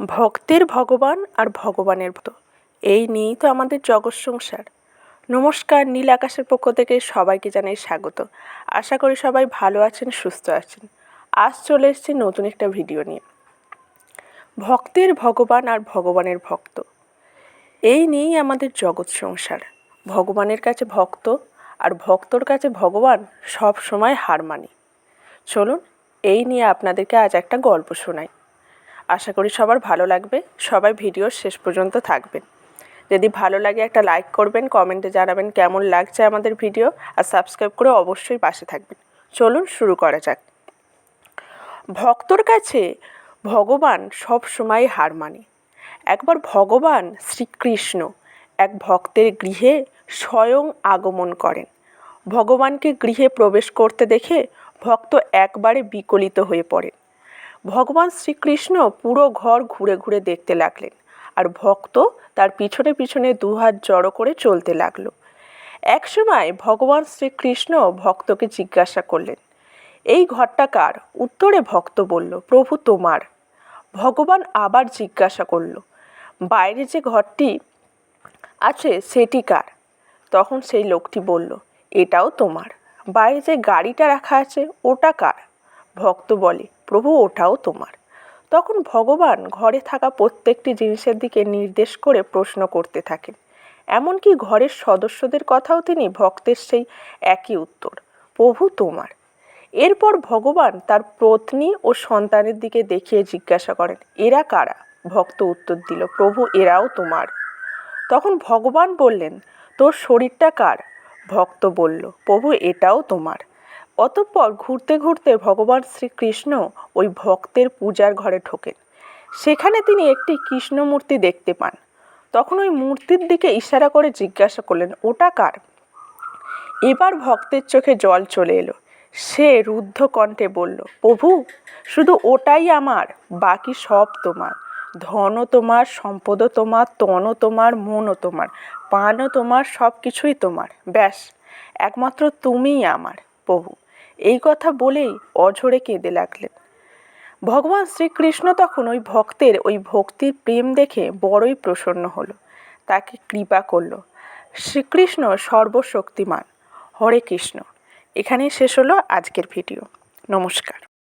ভক্তের ভগবান আর ভগবানের ভক্ত। এই নিয়েই তো আমাদের জগৎ সংসার। নমস্কার, নীল আকাশের পক্ষ থেকে সবাইকে জানাই স্বাগত। আশা করি সবাই ভালো আছেন, সুস্থ আছেন। আজ চলে এসেছি নতুন একটা ভিডিও নিয়ে। ভক্তের ভগবান আর ভগবানের ভক্ত। এই নিয়েই আমাদের জগৎ সংসার। ভগবানের কাছে ভক্ত আর ভক্তর কাছে ভগবান সব সময় হার মানি। চলুন, এই নিয়ে আপনাদেরকে আজ একটা গল্প শোনাই। আশা করি সবার ভালো লাগবে। সবাই ভিডিওর শেষ পর্যন্ত থাকবেন। যদি ভালো লাগে একটা লাইক করবেন কমেন্টে জানাবেন কেমন লাগছে আমাদের ভিডিও আর সাবস্ক্রাইব করে অবশ্যই পাশে থাকবেন। চলুন শুরু করা যাক। ভক্তর কাছে ভগবান সব সময় হার মানে। একবার ভগবান শ্রীকৃষ্ণ এক ভক্তের গৃহে স্বয়ং আগমন করেন। ভগবানকে গৃহে প্রবেশ করতে দেখে ভক্ত একবারে বিকলিত হয়ে পড়েন ভগবান শ্রীকৃষ্ণ পুরো ঘর ঘুরে ঘুরে দেখতে লাগলেন আর ভক্ত তার পিছনে পিছনে দুহাত জড়ো করে চলতে লাগল। একসময় ভগবান শ্রীকৃষ্ণ ভক্তকে জিজ্ঞাসা করলেন, এই ঘরটা কার? উত্তরে ভক্ত বলল, প্রভু তোমার। ভগবান আবার জিজ্ঞাসা করল, বাইরে যে ঘরটি আছে সেটি কার? তখন সেই লোকটি বলল, এটাও তোমার। বাইরে যে গাড়িটা রাখা আছে ওটা কার? ভক্ত বলে, প্রভু, ওটাও তোমার। তখন ভগবান ঘরে থাকা প্রত্যেকটি জিনিসের দিকে নির্দেশ করে প্রশ্ন করতে থাকেন। এমনকি ঘরের সদস্যদের কথাও তিনি ভক্তের সেই একই উত্তর, প্রভু তোমার। এরপর ভগবান তার পত্নী ও সন্তানের দিকে দেখিয়ে জিজ্ঞাসা করেন, এরা কারা? ভক্ত উত্তর দিল, প্রভু, এরাও তোমার। তখন ভগবান বললেন, তোর শরীরটা কার? ভক্ত বলল, প্রভু, এটাও তোমার। অতঃপর ঘুরতে ঘুরতে ভগবান শ্রীকৃষ্ণ ওই ভক্তের পূজার ঘরে ঢোকেন। সেখানে তিনি একটি কৃষ্ণ মূর্তি দেখতে পান। তখন ওই মূর্তির দিকে ইশারা করে জিজ্ঞাসা করলেন, ওটা কার? এবার ভক্তের চোখে জল চলে এলো। সে রুদ্ধ কণ্ঠে বলল, প্রভু, শুধু ওটাই আমার, বাকি সব তোমার। ধনও তোমার, সম্পদও তোমার, তনও তোমার, মনও তোমার, পানও তোমার সব কিছুই তোমার। ব্যাস, একমাত্র তুমিই আমার, প্রভু। এই কথা বলেই অঝরে কেঁদে লাগলেন। ভগবান শ্রীকৃষ্ণ তখন ওই ভক্তের ওই ভক্তির প্রেম দেখে বড়ই প্রসন্ন হলো। তাকে কৃপা করল। শ্রীকৃষ্ণ সর্বশক্তিমান। হরে কৃষ্ণ। এখানেই শেষ হলো আজকের ভিডিও। নমস্কার।